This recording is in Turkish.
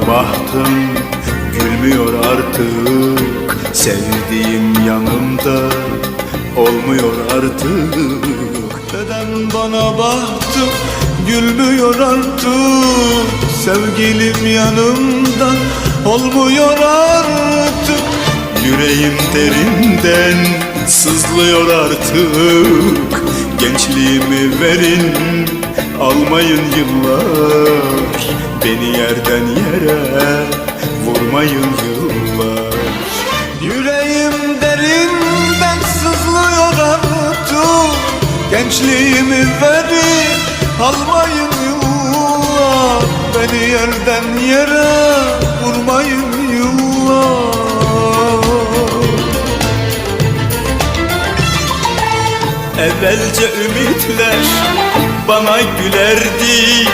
bahtım gülmüyor artık. Sevdiğim yanımda olmuyor artık. Neden bana bahtım gülmüyor artık? Sevgilim yanımda olmuyor artık. Yüreğim derinden sızlıyor artık. Gençliğimi verin almayın yıllar Beni yerden yere vurmayın yıllar. Yüreğim derinden sızlıyor artık Gençliğimi verin almayın yıllar. Beni yerden yere vurmayın yıllar. Evvelce ümitler bana gülerdi